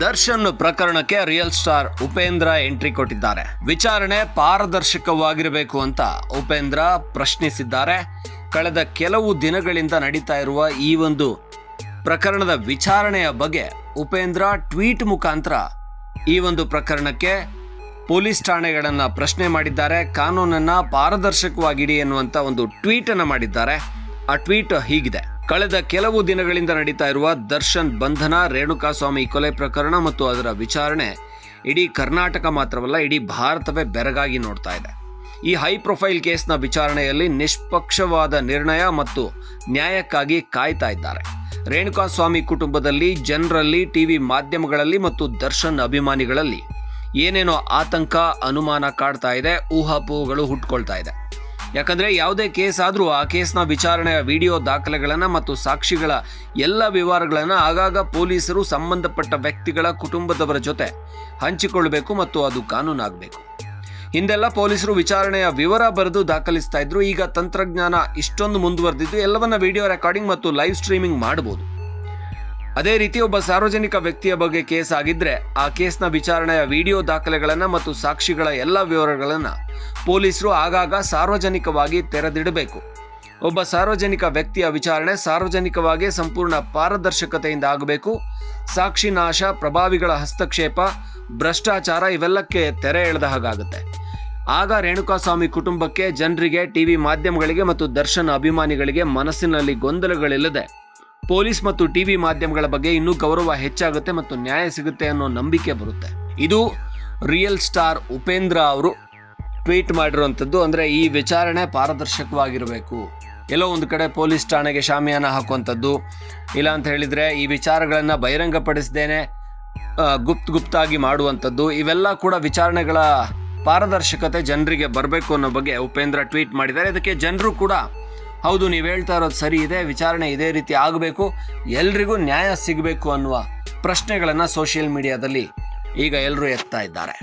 ದರ್ಶನ್ ಪ್ರಕರಣಕ್ಕೆ real star Upendra entry ಕೊಟ್ಟಿದ್ದಾರೆ. ವಿಚಾರಣೆ ಪಾರದರ್ಶಕವಾಗಿರಬೇಕು ಅಂತ ಉಪೇಂದ್ರ ಪ್ರಶ್ನಿಸಿದ್ದಾರೆ. ಕಳೆದ ಕೆಲವು ದಿನಗಳಿಂದ ನಡೀತಾ ಇರುವ ಈ ಒಂದು ಪ್ರಕರಣದ ವಿಚಾರಣೆಯ ಬಗ್ಗೆ ಉಪೇಂದ್ರ ಟ್ವೀಟ್ ಮುಖಾಂತರ ಈ ಒಂದು ಪ್ರಕರಣಕ್ಕೆ ಪೊಲೀಸ್ ಠಾಣೆಗಳನ್ನು ಪ್ರಶ್ನೆ ಮಾಡಿದ್ದಾರೆ. ಕಾನೂನನ್ನ ಪಾರದರ್ಶಕವಾಗಿಡಿ ಎನ್ನುವಂಥ ಒಂದು ಟ್ವೀಟ್ ಅನ್ನ ಮಾಡಿದ್ದಾರೆ. ಆ ಟ್ವೀಟ್ ಹೀಗಿದೆ. ಕಳೆದ ಕೆಲವು ದಿನಗಳಿಂದ ನಡೀತಾ ಇರುವ ದರ್ಶನ್ ಬಂಧನ, ರೇಣುಕಾಸ್ವಾಮಿ ಕೊಲೆ ಪ್ರಕರಣ ಮತ್ತು ಅದರ ವಿಚಾರಣೆ ಇಡೀ ಕರ್ನಾಟಕ ಮಾತ್ರವಲ್ಲ, ಇಡೀ ಭಾರತವೇ ಬೆರಗಾಗಿ ನೋಡ್ತಾ ಇದೆ. ಈ ಹೈ ಪ್ರೊಫೈಲ್ ಕೇಸ್ನ ವಿಚಾರಣೆಯಲ್ಲಿ ನಿಷ್ಪಕ್ಷವಾದ ನಿರ್ಣಯ ಮತ್ತು ನ್ಯಾಯಕ್ಕಾಗಿ ಕಾಯ್ತಾ ಇದ್ದಾರೆ. ರೇಣುಕಾಸ್ವಾಮಿ ಕುಟುಂಬದಲ್ಲಿ, ಜನರಲ್ಲಿ ಟಿವಿ ಮಾಧ್ಯಮಗಳಲ್ಲಿ ಮತ್ತು ದರ್ಶನ್ ಅಭಿಮಾನಿಗಳಲ್ಲಿ ಏನೇನೋ ಆತಂಕ, ಅನುಮಾನ ಕಾಡ್ತಾ ಇದೆ, ಊಹಾಪೋಹಗಳು ಹುಟ್ಕೊಳ್ತಾ ಇದೆ. ಯಾಕಂದ್ರೆ ಯಾವುದೇ ಕೇಸ್ ಆದರೂ ಆ ಕೇಸ್ನ ವಿಚಾರಣೆಯ ವಿಡಿಯೋ ದಾಖಲೆಗಳನ್ನು ಮತ್ತು ಸಾಕ್ಷಿಗಳ ಎಲ್ಲ ವಿವರಗಳನ್ನು ಆಗಾಗ ಪೊಲೀಸರು ಸಂಬಂಧಪಟ್ಟ ವ್ಯಕ್ತಿಗಳ ಕುಟುಂಬದವರ ಜೊತೆ ಹಂಚಿಕೊಳ್ಳಬೇಕು ಮತ್ತು ಅದು ಕಾನೂನಾಗಬೇಕು. ಹಿಂದೆಲ್ಲ ಪೊಲೀಸರು ವಿಚಾರಣೆಯ ವಿವರ ಬರೆದು ದಾಖಲಿಸ್ತಾ ಇದ್ರು, ಈಗ ತಂತ್ರಜ್ಞಾನ ಇಷ್ಟೊಂದು ಮುಂದುವರೆದಿದ್ದು ಎಲ್ಲವನ್ನ ವಿಡಿಯೋ ರೆಕಾರ್ಡಿಂಗ್ ಮತ್ತು ಲೈವ್ ಸ್ಟ್ರೀಮಿಂಗ್ ಮಾಡಬಹುದು ಅದೇ ರೀತಿ ಒಬ್ಬ ಸಾರ್ವಜನಿಕ ವ್ಯಕ್ತಿಯ ಬಗ್ಗೆ ಕೇಸ್ ಆಗಿದ್ರೆ ಆ ಕೇಸ್ನ ವಿಚಾರಣೆಯ ವಿಡಿಯೋ ದಾಖಲೆಗಳನ್ನು ಮತ್ತು ಸಾಕ್ಷಿಗಳ ಎಲ್ಲ ವಿವರಗಳನ್ನು ಪೊಲೀಸರು ಆಗಾಗ ಸಾರ್ವಜನಿಕವಾಗಿ ತೆರೆದಿಡಬೇಕು. ಒಬ್ಬ ಸಾರ್ವಜನಿಕ ವ್ಯಕ್ತಿಯ ವಿಚಾರಣೆ ಸಾರ್ವಜನಿಕವಾಗಿ ಸಂಪೂರ್ಣ ಪಾರದರ್ಶಕತೆಯಿಂದ ಆಗಬೇಕು. ಸಾಕ್ಷಿ ನಾಶ, ಪ್ರಭಾವಿಗಳ ಹಸ್ತಕ್ಷೇಪ, ಭ್ರಷ್ಟಾಚಾರ ಇವೆಲ್ಲಕ್ಕೆ ತೆರೆ ಎಳೆದ ಹಾಗಾಗುತ್ತೆ. ಆಗ ರೇಣುಕಾಸ್ವಾಮಿ ಕುಟುಂಬಕ್ಕೆ ಜನರಿಗೆ, ಟಿವಿ ಮಾಧ್ಯಮಗಳಿಗೆ ಮತ್ತು ದರ್ಶನ ಅಭಿಮಾನಿಗಳಿಗೆ ಮನಸ್ಸಿನಲ್ಲಿ ಗೊಂದಲಗಳಿಲ್ಲದೆ ಪೊಲೀಸ್ ಮತ್ತು ಟಿವಿ ಮಾಧ್ಯಮಗಳ ಬಗ್ಗೆ ಇನ್ನೂ ಗೌರವ ಹೆಚ್ಚಾಗುತ್ತೆ ಮತ್ತು ನ್ಯಾಯ ಸಿಗುತ್ತೆ ಅನ್ನೋ ನಂಬಿಕೆ ಬರುತ್ತೆ. ಇದು ರಿಯಲ್ ಸ್ಟಾರ್ ಉಪೇಂದ್ರ ಅವರು ಟ್ವೀಟ್ ಮಾಡಿರುವಂಥದ್ದು. ಅಂದರೆ ಈ ವಿಚಾರಣೆ ಪಾರದರ್ಶಕವಾಗಿರಬೇಕು. ಎಲ್ಲೋ ಒಂದು ಕಡೆ ಪೊಲೀಸ್ ಠಾಣೆಗೆ ಶಾಮಿಯಾನ ಹಾಕುವಂಥದ್ದು. ಇಲ್ಲ ಅಂತ ಹೇಳಿದರೆ ಈ ವಿಚಾರಗಳನ್ನು ಬಹಿರಂಗಪಡಿಸದೇನೆ ಗುಪ್ತ ಗುಪ್ತಾಗಿ ಮಾಡುವಂಥದ್ದು. ಇವೆಲ್ಲ ಕೂಡ ವಿಚಾರಣೆಗಳ ಪಾರದರ್ಶಕತೆ ಜನರಿಗೆ ಬರಬೇಕು ಅನ್ನೋ ಬಗ್ಗೆ ಉಪೇಂದ್ರ ಟ್ವೀಟ್ ಮಾಡಿದ್ದಾರೆ. ಇದಕ್ಕೆ ಜನರು ಕೂಡ ಹೌದು, ನೀವು ಹೇಳ್ತಾ ಇರೋದು ಸರಿ ಇದೆ, ವಿಚಾರಣೆ ಇದೇ ರೀತಿ ಆಗಬೇಕು, ಎಲ್ರಿಗೂ ನ್ಯಾಯ ಸಿಗಬೇಕು ಅನ್ನುವ ಪ್ರಶ್ನೆಗಳನ್ನು ಸೋಷಿಯಲ್ ಮೀಡಿಯಾದಲ್ಲಿ ಈಗ ಎಲ್ಲರೂ ಎತ್ತಾ ಇದ್ದಾರೆ.